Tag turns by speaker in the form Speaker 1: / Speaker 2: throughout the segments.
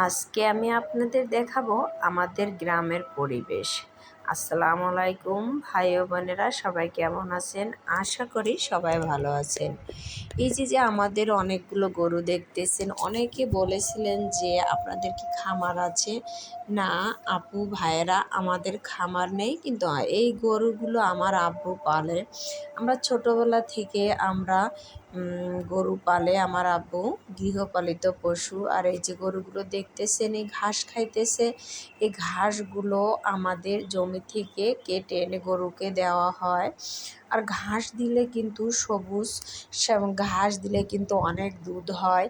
Speaker 1: আজকে আমি আপনাদের দেখাবো আমাদের গ্রামের পরিবেশ। আসসালামু আলাইকুম, ভাই ও বোনেরা, সবাই কেমন আছেন? আশা করি সবাই ভালো আছেন। এই যে যে আমাদের অনেকগুলো গরু দেখতেছেন, অনেকে বলেছিলেন যে আপনাদের কি খামার আছে? না, আপু, ভাইয়েরা, আমাদের খামার নেই, কিন্তু এই গরুগুলো আমার আব্বু পালে। আমরা ছোটোবেলা থেকে আমরা গরু পালে আমার আব্বু, গৃহপালিত পশু। আর এই যে গরুগুলো দেখতেছেন, এই ঘাস খাইতেছে, এই ঘাসগুলো আমাদের জমি থেকে কেটে এনে গরুকে দেওয়া হয়। আর ঘাস দিলে কিন্তু সবুজ ঘাস দিলে কিন্তু অনেক দুধ হয়।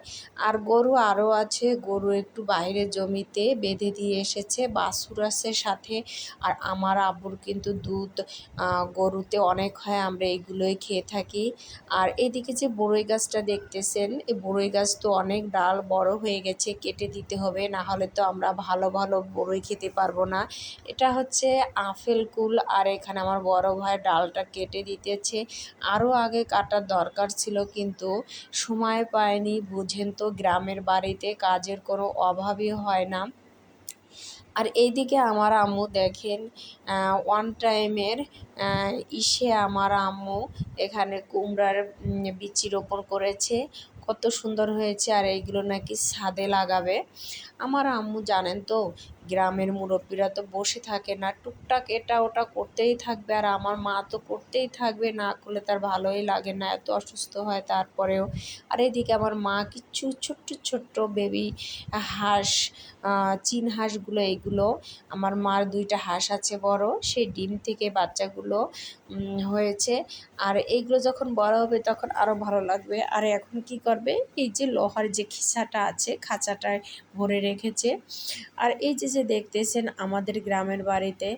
Speaker 1: আর গরু আরও আছে, গরু একটু বাইরে জমিতে বেঁধে দিয়ে এসেছে, বাছুর আছে সাথে। আর আমার আব্বুর কিন্তু দুধ গরুতে অনেক হয়, আমরা এইগুলোই খেয়ে থাকি। আর এদিকে যে বড়ই গাছটা দেখতেছেন, এই বড়ই গাছ তো অনেক ডাল বড় হয়ে গেছে, কেটে দিতে হবে, না হলে তো আমরা ভালো ভালো বড়ই খেতে পারব না। এটা হচ্ছে আফেল কুল, আর এখানে আমার বড় ভাই ডালটা কেটে দিতেছে। আরও আগে কাটার দরকার ছিল কিন্তু সময় পায়নি। বুঝেন তো, গ্রামের বাড়িতে কাজের কোনো অভাবই হয় না। আর এইদিকে আমার আম্মু দেখেন ওয়ান টাইমের ইসে আমার আম্মু এখানে কুমড়ার বিচি রোপণ করেছে। কত সুন্দর হয়েছে আর এইগুলো নাকি ছাদে লাগাবে। আমার আম্মু জানেন তো গ্রামের মুরব্বীরা তো বসে থাকে না। টুকটাক এটা ওটা করতেই থাকবে আর আমার মা তো করতেই থাকবে, না করলে তার ভালোই লাগে না, এত অসুস্থ হয় তারপরেও। আর এদিকে আমার মা কিছু ছোট্ট ছোট্ট বেবি হাঁস চীন হাঁসগুলো এইগুলো আমার মার দুইটা হাঁস আছে বড়, সেই ডিম থেকে বাচ্চাগুলো হয়েছে। আর এইগুলো যখন বড় হবে তখন আরও ভালো লাগবে। আর এখন কি করবে? এই যে লোহার যে খিসাটা আছে, খাঁচাটায় ভরে রেখেছে। আর এই যে যে দেখতেছেন আমাদের গ্রামের বাড়িতে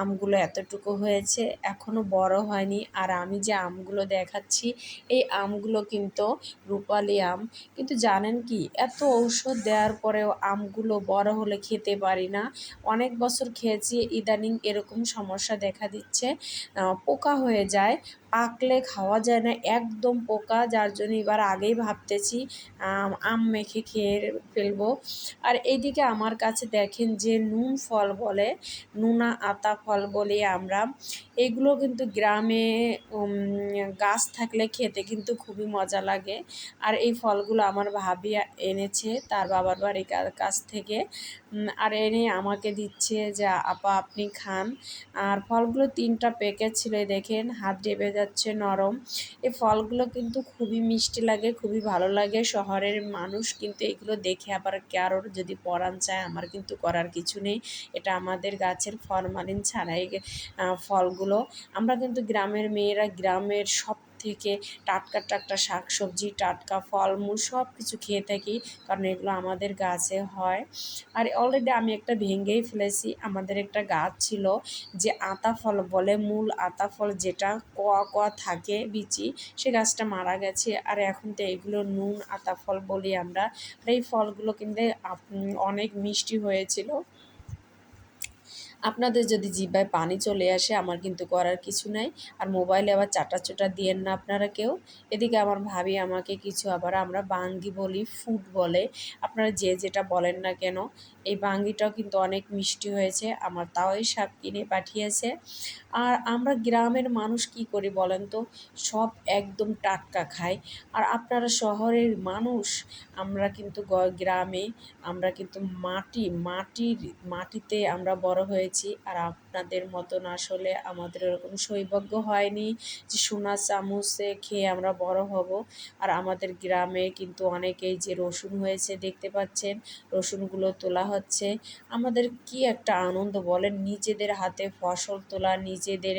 Speaker 1: আমগুলো এতটুকু হয়েছে এখনও বড় হয়নি। আর আমি যে আমগুলো দেখাচ্ছি, এই আমগুলো কিন্তু রূপালি আম। কিন্তু জানেন কি, এত ঔষধ দেওয়ার পরেও আমগুলো বড় হলে খেতে পারি না। অনেক বছর খেয়েছি, ইদানিং এরকম সমস্যা দেখা দিচ্ছে। পোকা হয়ে যায়, পাকলে খাওয়া যায় না, একদম পোকা, যার জন্য এবার আগেই ভাবতেছি আম মেখে খেয়ে ফেলব। আর এইদিকে আমার কাছে দেখেন যে নুন ফল বলে, নুনা আতা ফল বলি আমরা, এগুলো কিন্তু গ্রামে গাছ থাকলে খেতে কিন্তু খুবই মজা লাগে। আর এই ফলগুলো আমার ভাবি এনেছে তার বাবার বাড়ির কাছ থেকে। আর এনে আমাকে দিচ্ছে যে, আপা, আপনি খান। আর ফলগুলো তিনটা প্যাকেট ছিল দেখেন, হাত ডেবে যাচ্ছে নরম। এই ফলগুলো কিন্তু খুবই মিষ্টি লাগে, খুবই ভালো লাগে। শহরের মানুষ কিন্তু এগুলো দেখে আবার কারোর যদি পরাণ চায়, আমার কিন্তু করার কিছু নেই। এটা আমাদের গাছের ফরমালিন ছাড়াই ফলগুলো। আমরা কিন্তু গ্রামের মেয়েরা গ্রামের সব থেকে টাটকা টাটকা শাক সবজি টাটকা ফলমূল সব কিছু খেয়ে থাকি, কারণ এগুলো আমাদের গাছে হয়। আর অলরেডি আমি একটা ভেঙেই ফেলেছি। আমাদের একটা গাছ ছিল যে আতা ফল বলে, মূল আতা ফল যেটা কোয়া কোয়া থাকে বিচি, সে গাছটা মারা গেছে। আর এখন তো এগুলো নুন আতা ফল বলি আমরা। আর এই ফলগুলো কিন্তু অনেক মিষ্টি হয়েছিল। আপনাদের যদি জিব্বায় পানি চলে আসে, আমার কিন্তু করার কিছু নাই। আর মোবাইলে আবার চাটা চোটা দিয়েন না আপনারা কেউ। এদিকে আমার ভাবি আমাকে কিছু আবার আমরা বাঙ্গি বলি ফুড বলে। আপনারা যে যেটা বলেন না কেন, এই বাঙ্গিটাও কিন্তু অনেক মিষ্টি হয়েছে। আমার তাও এই সাপ কিনে পাঠিয়েছে। আর আমরা গ্রামের মানুষ কি করি বলেন তো? সব একদম টাটকা খাই। আর আপনারা শহরের মানুষ, আমরা কিন্তু গ্রামে আমরা কিন্তু মাটি, মাটির, মাটিতে আমরা বড় হয়েছি আর আপনাদের মতন আসলে আমাদের ওরকম সৌভাগ্য হয়নি যে সোনা চামচে খেয়ে আমরা বড় হব। আর আমাদের গ্রামে কিন্তু অনেকেই যে রসুন হয়েছে দেখতে পাচ্ছেন, রসুনগুলো তোলা হচ্ছে। আমাদের কি একটা আনন্দ বলেন, নিজেদের হাতে ফসল তোলা, নিজেদের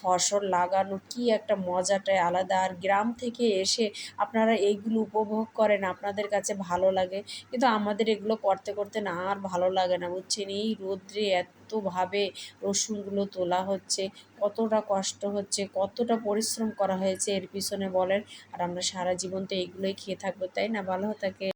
Speaker 1: ফসল লাগানো কি একটা মজাটাই আলাদা। আর গ্রাম থেকে এসে আপনারা এইগুলো উপভোগ করেন, আপনাদের কাছে ভালো লাগে। কিন্তু আমাদের এগুলো করতে করতে না আর ভালো লাগে না, বুঝছেন? এই রোদ্রে এতভাবে রসুনগুলো তোলা হচ্ছে, কতটা কষ্ট হচ্ছে, কতটা পরিশ্রম করা হয়েছে এর পিছনে বলেন। আর আমরা সারা জীবন তো এইগুলোই খেয়ে থাকব, তাই না? ভালো থাকে